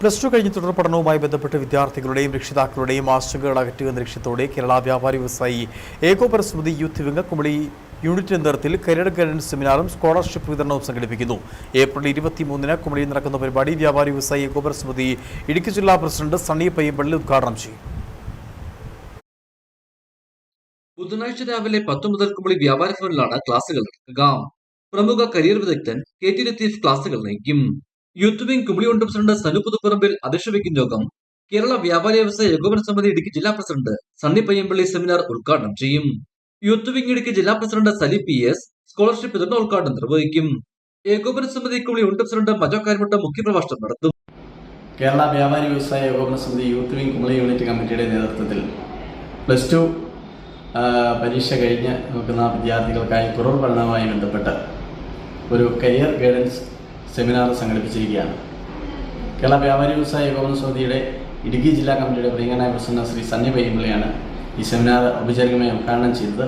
Plus two കഴിഞ്ഞ് തുടർ പഠനവുമായി ബന്ധപ്പെട്ട് വിദ്യാർത്ഥികളുടെയും രക്ഷിതാക്കളുടെയും ആശങ്കകൾ അകറ്റുക എന്ന ലക്ഷ്യത്തോടെ കേരള വ്യാപാരി വ്യവസായി ഏകോപര സമിതി യൂത്ത് വിംഗ് കുമളി യൂണിറ്റ് നേതൃത്വത്തിൽ കരിയർ ഗൈഡൻസ് സെമിനാറും സ്കോളർഷിപ്പ് വിതരണവും സംഘടിപ്പിക്കുന്നു. ഏപ്രിൽ ഇരുപത്തിമൂന്നിന് കുമളിയിൽ നടക്കുന്ന പരിപാടി വ്യാപാരി വ്യവസായി ഏകോപര സമിതി ഇടുക്കി ജില്ലാ പ്രസിഡന്റ് സണ്ണി പയ്യമ്പള്ളി ഉദ്ഘാടനം ചെയ്യും. ബുധനാഴ്ച രാവിലെ പത്ത് മുതൽ കുമളി വ്യാപാര ഭവനിലാണ് ക്ലാസുകൾ നടക്കുക. പ്രമുഖ കരിയർ വിദഗ്ധൻ കെ ടി ലത്തീഫ് ക്ലാസുകൾ നയിക്കും. യൂത്ത് വിംഗ് കുമളി ഉണ്ട് പ്രസിഡന്റ് സനു പുതുപ്പറമ്പിൽ അധ്യക്ഷ വഹിക്കുന്ന യോഗം. കേരള വ്യാപാരി വ്യവസായ ഏകോപന സമിതി ഇടുക്കി ജില്ലാ പ്രസിഡന്റ് സണ്ണി പയ്യമ്പള്ളി സെമിനാർ ഉദ്ഘാടനം ചെയ്യും. യൂത്ത് വിംഗ് ഇടുക്കി ജില്ലാ president Sali P S scholarship വിതരണ ഉദ്ഘാടനം നിർവഹിക്കും. ഏകോപന സമിതി കുമളി ഉണ്ട് പ്രസിഡന്റ് മജോ കാര്യമുട്ട മുഖ്യപ്രഭാഷണം നടത്തും. കേരള വ്യാപാരി വ്യവസായ ഏകോപന സമിതി യൂത്ത് വിംഗ് കുമളി യൂണിറ്റ് കമ്മിറ്റിയുടെ നേതൃത്വത്തിൽ പ്ലസ് ടു പരീക്ഷ കഴിഞ്ഞ് നോക്കുന്ന വിദ്യാർത്ഥികൾക്കായി തുടർ പഠനവുമായി ബന്ധപ്പെട്ട് ഒരു കരിയർ ഗൈഡൻസ് സെമിനാർ സംഘടിപ്പിച്ചിരിക്കുകയാണ്. കേരള വ്യാപാരി വ്യവസായ ഏകോപന സമിതിയുടെ ഇടുക്കി ജില്ലാ കമ്മിറ്റിയുടെ പ്രിയങ്കനായ പ്രസിഡന്റ് ശ്രീ സണ്ണി പയ്യമ്പിളിയാണ് ഈ സെമിനാർ ഔപചാരികമായി ഉദ്ഘാടനം ചെയ്തത്.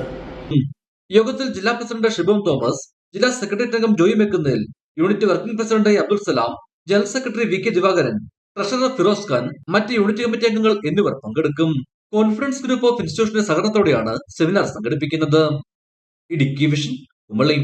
യോഗത്തിൽ ജില്ലാ പ്രസിഡന്റ് ഷിബം തോമസ് ജില്ലാ സെക്രട്ടറി അംഗം Joy Mekkunnel unit working president Abdul Salam general secretary V K Divakaran treasurer Firoz Khan മറ്റ് യൂണിറ്റ് കമ്മിറ്റി അംഗങ്ങൾ എന്നിവർ പങ്കെടുക്കും. കോൺഫറൻസ് ഗ്രൂപ്പ് ഓഫ് ഇൻസ്റ്റിറ്റ്യൂഷന്റെ സഹകരണത്തോടെയാണ് സെമിനാർ സംഘടിപ്പിക്കുന്നത്. ഇടുക്കി വിഷൻ കുമളി